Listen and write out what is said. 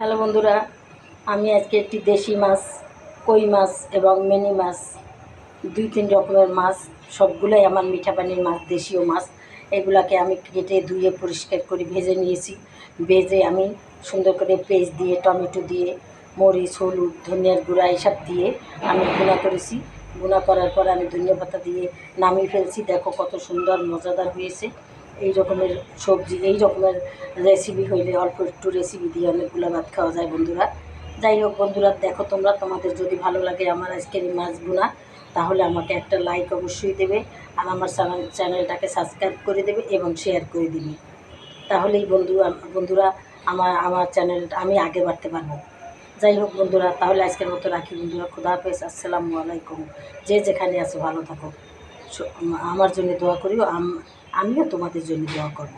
Hello বন্ধুরা, আমি আজকে একটি দেশি মাছ, কই মাছ এবং মিনি মাছ, দুই তিন রকমের মাছ, সবগুলোই আমার মিঠা পানির মাছ, দেশীয় মাছ। এগুলাকে আমি কেটে ধুয়ে পরিষ্কার করে ভেজে নিয়েছি। ভেজে আমি সুন্দর করে পেস্ট দিয়ে, টমেটো দিয়ে, মরিচ, হলুদ, ধনিয়ার গুঁড়া এসব দিয়ে আমি গুঁড়া করেছি। গুঁড়া করার পর আমি ধনিয়া পাতা দিয়ে নামিয়ে ফেলছি। দেখো কত সুন্দর, মজাদার হয়েছে। এই রকমের সবজি, এই রকমের রেসিপি হইলে অল্প একটু রেসিপি দিয়ে অনেকগুলো ভাত খাওয়া যায় বন্ধুরা। যাই হোক বন্ধুরা, দেখো তোমরা, তোমাদের যদি ভালো লাগে আমার আজকের এই মাছগুলা তাহলে আমাকে একটা লাইক অবশ্যই দেবে আর আমার চ্যানেল চ্যানেলটাকে সাবস্ক্রাইব করে দেবে এবং শেয়ার করে দিবে। তাহলেই বন্ধু, বন্ধুরা, আমার আমার চ্যানেল আমি আগে বাড়তে পারব। যাই হোক বন্ধুরা, তাহলে আজকের মতো রাখি বন্ধুরা, খুদা হাফেজ, আসসালামু আলাইকুম। যে যেখানে আছো ভালো থাকো। আমার জন্য দোয়া করিও, আম- আমিও তোমাদের জন্য দোয়া করব।